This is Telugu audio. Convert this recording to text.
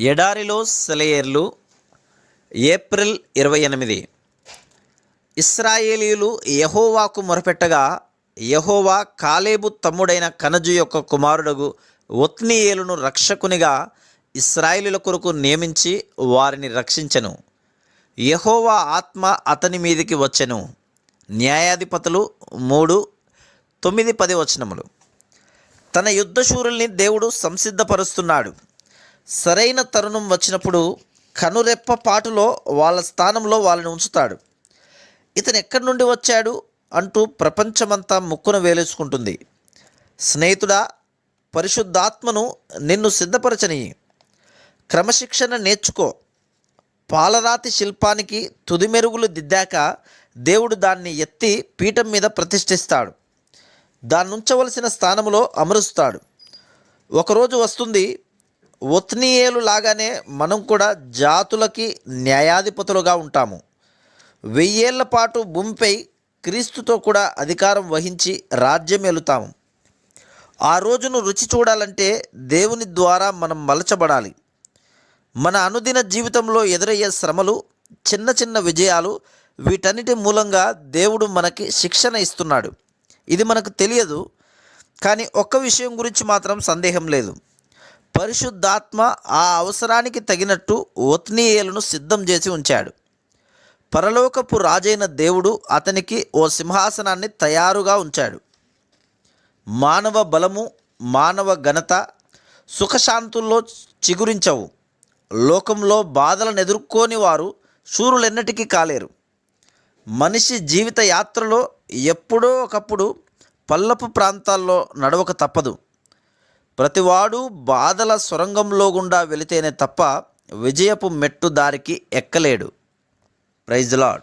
ఎడారిలో సెలయేర్లు ఏప్రిల్ ఇరవై ఎనిమిది. ఇస్రాయేలీలు యహోవాకు మొరపెట్టగా యహోవా కాలేబు తమ్ముడైన కనజు యొక్క కుమారుడు ఒత్నీయేలును రక్షకునిగా ఇస్రాయేలుల కొరకు నియమించి వారిని రక్షించెను. యహోవా ఆత్మ అతని మీదికి వచ్చెను. న్యాయాధిపతులు మూడు తొమ్మిది పది వచనములు. తన యుద్ధశూరుల్ని దేవుడు సంసిద్ధపరుస్తున్నాడు. సరైన తరుణం వచ్చినప్పుడు కనురెప్ప పాటులో వాళ్ళ స్థానంలో వాళ్ళని ఉంచుతాడు. ఇతను ఎక్కడి నుండి వచ్చాడు అంటూ ప్రపంచమంతా ముక్కున వేలేసుకుంటుంది. స్నేహితుడా పరిశుద్ధాత్మను నిన్ను సిద్ధపరచని క్రమశిక్షణ నేర్చుకో. పాలరాతి శిల్పానికి తుది మెరుగులు దిద్దాక దేవుడు దాన్ని ఎత్తి పీఠం మీద ప్రతిష్ఠిస్తాడు. దాన్నుంచవలసిన స్థానంలో అమరుస్తాడు. ఒకరోజు వస్తుంది ఒత్నీయేలు లాగానే మనం కూడా జాతులకి న్యాయాధిపతులుగా ఉంటాము. వెయ్యేళ్ళ పాటు భూమిపై క్రీస్తుతో కూడా అధికారం వహించి రాజ్యం ఎలుతాము ఆ రోజును రుచి చూడాలంటే దేవుని ద్వారా మనం మలచబడాలి. మన అనుదిన జీవితంలో ఎదురయ్యే శ్రమలు చిన్న చిన్న విజయాలు వీటన్నిటి మూలంగా దేవుడు మనకి శిక్షణ ఇస్తున్నాడు. ఇది మనకు తెలియదు కానీ ఒక్క విషయం గురించి మాత్రం సందేహం లేదు. పరిశుద్ధాత్మ ఆ అవసరానికి తగినట్టు ఒత్నీయేలును సిద్ధం చేసి ఉంచాడు. పరలోకపు రాజైన దేవుడు అతనికి ఓ సింహాసనాన్ని తయారుగా ఉంచాడు. మానవ బలము మానవ ఘనత సుఖశాంతుల్లో చిగురించవు. లోకంలో బాధలను ఎదుర్కోని వారు శూరులెన్నటికీ కాలేరు. మనిషి జీవిత యాత్రలో ఎప్పుడో ఒకప్పుడు పల్లపు ప్రాంతాల్లో నడవక తప్పదు. ప్రతివాడు బాధల సొరంగంలో గుండా వెళితేనే తప్ప విజయపు మెట్టు దారికి ఎక్కలేడు. Praise lord